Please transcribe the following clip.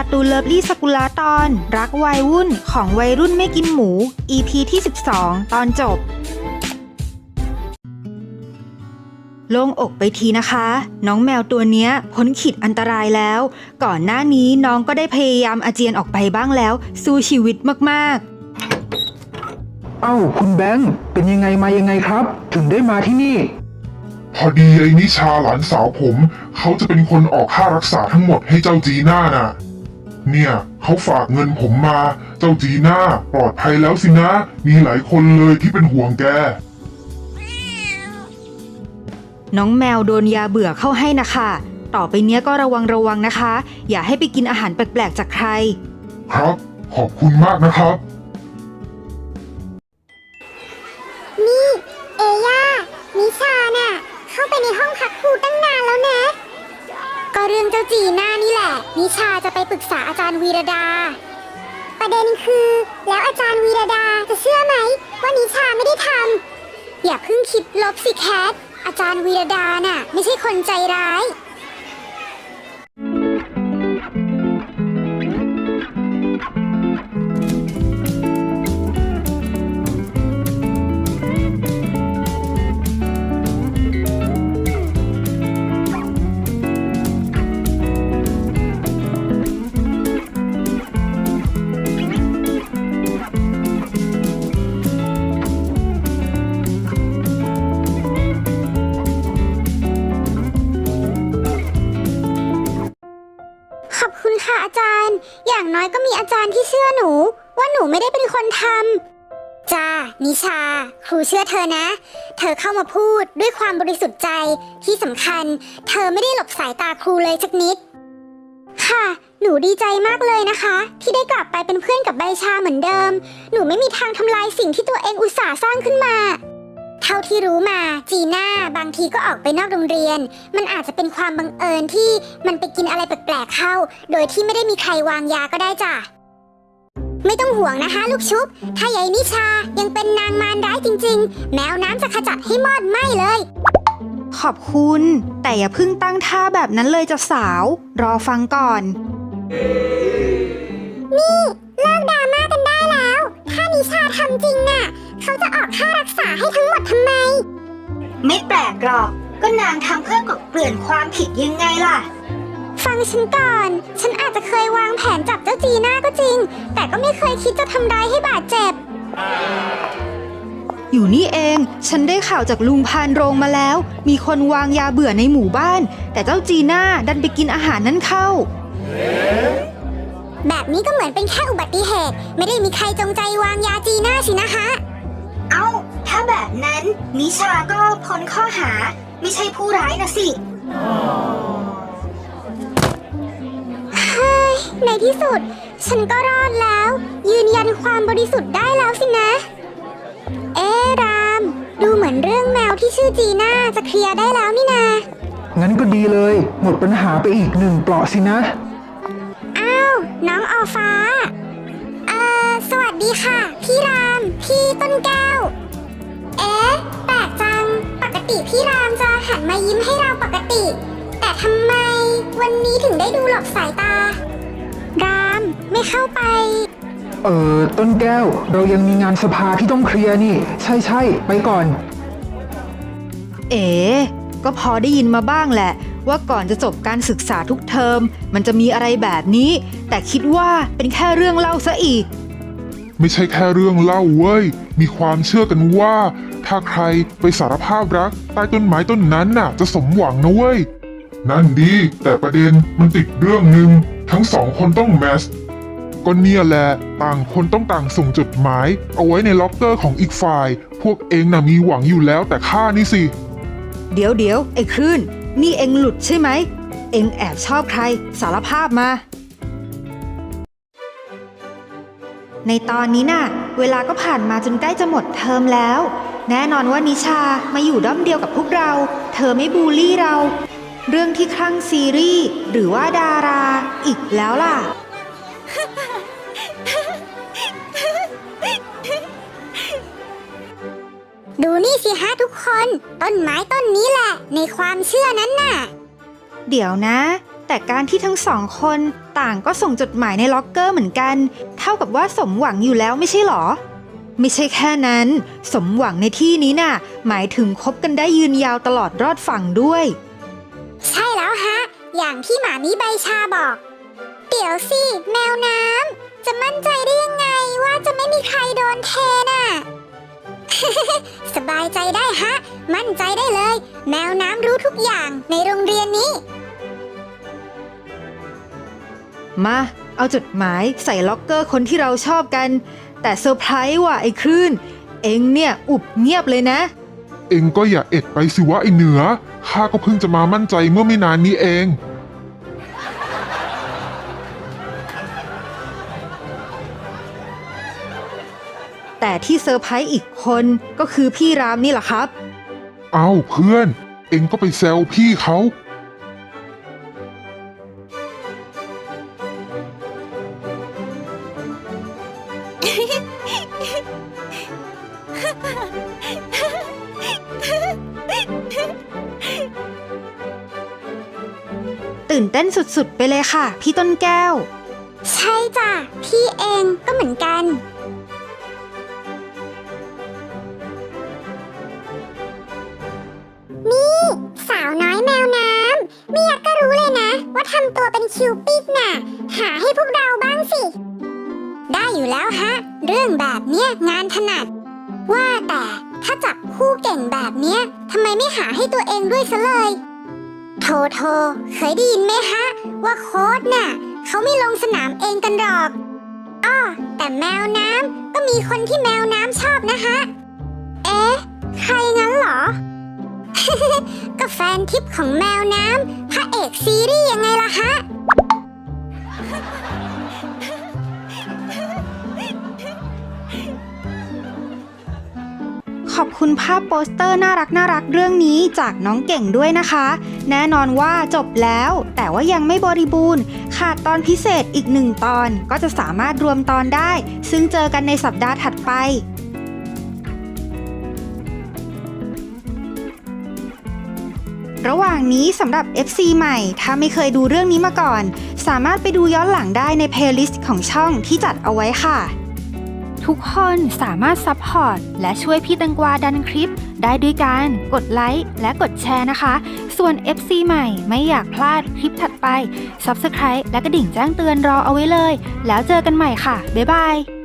การ์ตูนเลิฟลี่สกุลาตอน รักวัยวุ่นของวัยรุ่นไม่กินหมู EP ที่ 12 ตอนจบ โล่งอกไปทีนะคะ น้องแมวตัวเนี้ยพ้นขีดอันตรายแล้ว ก่อนหน้านี้น้องก็ได้พยายามอาเจียนออกไปบ้างแล้ว สู้ชีวิตมากเอ้า คุณแบงค์เป็นยังไงมายังไงครับ ถึงได้มาที่นี่ พอดีไอ้นิชาหลานสาวผม เขาจะเป็นคนออกค่ารักษาทั้งหมดให้เจ้าจีน่าน่ะ เนี่ยเขาฝากเงินผมมา เจ้าจีน่าปลอดภัยแล้วสินะ มีหลายคนเลยที่เป็นห่วงแกๆน้องแมวโดนยาเบื่อเข้าให้นะคะ ต่อไปเนี้ยก็ระวังระวังนะคะ อย่าให้ไปกินอาหารแปลกๆจากใคร ครับ ขอบคุณมากนะครับ นี่ เอย่านิชาน่ะ เข้าไปในห้องพักครูตั้งนานแล้วนะ ก็เรื่องเจ้าจีน่านี่แหละ นิชาจะไปปรึกษาอาจารย์วีรดา ประเด็นคือ แล้วอาจารย์วีรดาจะเชื่อไหม ว่านิชาไม่ได้ทำอย่าเพิ่งคิดลบสิแคทอาจารย์วีรดาน่ะ ไม่ใช่คนใจร้าย ขอบคุณค่ะอาจารย์ อย่างน้อยก็มีอาจารย์ที่เชื่อหนู ว่าหนูไม่ได้เป็นคนทำจ้านิชา ครูเชื่อเธอนะ เธอเข้ามาพูดด้วยความบริสุทธิ์ใจที่สำคัญ เธอไม่ได้หลบสายตาครูเลยสักนิด ค่ะ หนูดีใจมากเลยนะคะ ที่ได้กลับไปเป็นเพื่อนกับใบชาเหมือนเดิม หนูไม่มีทางทำลายสิ่งที่ตัวเองอุตส่าห์สร้างขึ้นมา ท่าที่รู้มาจีน่าบางทีก็ออกไปนอกโรงเรียน มันอาจจะเป็นความบังเอิญที่มันไปกินอะไรแปลกๆเข้า โดยที่ไม่ได้มีใครวางยาก็ได้จ้ะ ไม่ต้องห่วงนะคะลูกชุบ ถ้ายายนิชายังเป็นนางมารร้ายจริง ๆ แมวน้ำจะขจัดให้มอดไหม้เลย ขอบคุณ แต่อย่าเพิ่งตั้งท่าแบบนั้นเลยจ้ะสาว รอฟังก่อน นี่ ชาทำจริงน่ะ เขาจะออกค่ารักษาให้ทั้งหมดทำไม ไม่แปลกหรอก ก็นางทำเพื่อกลบเกลื่อนความผิดยังไงล่ะ ฟังฉันก่อน ฉันอาจจะเคยวางแผนจับเจ้าจีน่าก็จริง แต่ก็ไม่เคยคิดจะทำร้ายให้บาดเจ็บ อยู่นี่เอง ฉันได้ข่าวจากลุงพานโรงมาแล้ว มีคนวางยาเบื่อในหมู่บ้าน แต่เจ้าจีน่าดันไปกินอาหารนั้นเข้า แบบนี้ก็เหมือนเป็นแค่อุบัติเหตุ ไม่ได้มีใครจงใจวางยาจีน่าสินะคะ เอ้า ถ้าแบบนั้นนิชาก็พ้นข้อหา ไม่ใช่ผู้ร้ายนะสิ เฮ้ย ในที่สุด ฉันก็รอดแล้ว ยืนยันความบริสุทธิ์ได้แล้วสินะ เอ๊ะราม ดูเหมือนเรื่องแมวที่ชื่อจีน่าจะเคลียร์ได้แล้วนี่นา งั้นก็ดีเลย หมดปัญหาไปอีกหนึ่งเปลาะสินะอ้าว น้องออฟ้า เอ่อ สวัสดีค่ะ พี่ราม พี่ต้นแก้ว เอ๊ะ แปลกจัง ปกติพี่รามจะหันมายิ้มให้เราปกติ แต่ทำไมวันนี้ถึงได้ดูหลบสายตา รามไม่เข้าไป เออต้นแก้ว เรายังมีงานสภาที่ต้องเคลียร์นี่ ใช่ใช่ๆไปก่อน เอ๋ก็พอได้ยินมาบ้างแหละ ว่าก่อนจะจบการศึกษาทุกเทอม มันจะมีอะไรแบบนี้ แต่คิดว่าเป็นแค่เรื่องเล่าซะอีก ไม่ใช่แค่เรื่องเล่าเว้ย มีความเชื่อกันว่า ถ้าใครไปสารภาพรักใต้ต้นไม้ต้นนั้นน่ะ จะสมหวังนะเว้ย นั่นดี แต่ประเด็นมันติดเรื่องหนึ่งทั้งสองคนต้องแมสก็เนี่ยแหละต่างคนต้องต่างส่งจดหมาย เอาไว้ในล็อกเกอร์ของอีกฝ่าย พวกเองน่ะมีหวังอยู่แล้วแต่ข้านี่สิ เดี๋ยวเดี๋ยวไอ้คลื่น นี่เอ็งหลุดใช่ไหม เอ็งแอบชอบใครสารภาพมา ในตอนนี้น่ะ เวลาก็ผ่านมาจนใกล้จะหมดเทอมแล้ว แน่นอนว่านิชามาอยู่ด้อมเดียวกับพวกเรา เธอไม่บูลลี่เรา เรื่องที่คลั่งซีรีส์หรือว่าดาราอีกแล้วล่ะ สิฮะทุกคน ต้นไม้ต้นนี้แหละ ในความเชื่อนั้นน่ะ เดี๋ยวนะ แต่การที่ทั้งสองคนต่างก็ส่งจดหมายในล็อกเกอร์เหมือนกัน เท่ากับว่าสมหวังอยู่แล้วไม่ใช่หรอ ไม่ใช่แค่นั้น สมหวังในที่นี้น่ะ หมายถึงคบกันได้ยืนยาวตลอดรอดฝั่งด้วย ใช่แล้วฮะ อย่างที่หมามีใบชาบอก เดี๋ยวสิแมวน้ำจะมั่นใจได้ยังไงว่าจะไม่มีใครโดนเทน่ะ สบายใจได้ฮะ มั่นใจได้เลย แมวน้ำรู้ทุกอย่างในโรงเรียนนี้ มา เอาจดหมายใส่ล็อกเกอร์คนที่เราชอบกัน แต่เซอร์ไพรส์ว่ะไอ้คลื่น เอ็งเนี่ยอุบเงียบเลยนะ เองก็อย่าเอ็ดไปสิวะไอเหนือ ข้าก็เพิ่งจะมามั่นใจเมื่อไม่นานนี้เอง แต่ที่เซอร์ไพรส์อีกคนก็คือพี่รามนี่แหละครับเอ้าเพื่อน เองก็ไปแซวพี่เขา ตื่นเต้นสุดๆ ไปเลยค่ะ พี่ต้นแก้ว ใช่จ้ะ พี่เองก็เหมือนกัน นี่ สาวน้อยแมวน้ำไม่อยากก็รู้เลยนะ ว่าทำตัวเป็นคิวปิดน่ะ หาให้พวกเราบ้างสิ ได้อยู่แล้วฮะ เรื่องแบบเนี้ยงานถนัด ว่าแต่ถ้าจับคู่เก่งแบบเนี้ยทำไมไม่หาให้ตัวเองด้วยซะเลยโทโทเคยได้ยินไหมฮะ ว่าโค้ดน่ะ เขาไม่ลงสนามเองกันหรอกอ้อแต่แมวน้ำก็มีคนที่แมวน้ำชอบนะฮะ เอ๊ะ ใครงั้นเหรอ ก็แฟนทิปของแมวน้ำพระเอกซีรีส์ยังไงล่ะฮะ ขอบคุณภาพโปสเตอร์น่ารักน่ารักเรื่องนี้จากน้องเก่งด้วยนะคะ แน่นอนว่าจบแล้ว แต่ว่ายังไม่บริบูรณ์ ขาดตอนพิเศษอีกหนึ่งตอนก็จะสามารถรวมตอนได้ ซึ่งเจอกันในสัปดาห์ถัดไป ระหว่างนี้สำหรับ FC ใหม่ ถ้าไม่เคยดูเรื่องนี้มาก่อน สามารถไปดูย้อนหลังได้ในเพลย์ลิสต์ของช่องที่จัดเอาไว้ค่ะ ทุกคนสามารถซัพพอร์ตและช่วยพี่ตังกวาดันคลิป ได้ด้วยการกดไลค์และกดแชร์นะคะ ส่วน FC ใหม่ไม่อยากพลาดคลิปถัดไป Subscribe และกระดิ่งแจ้งเตือนรอเอาไว้เลย แล้วเจอกันใหม่ค่ะ บ๊ายบาย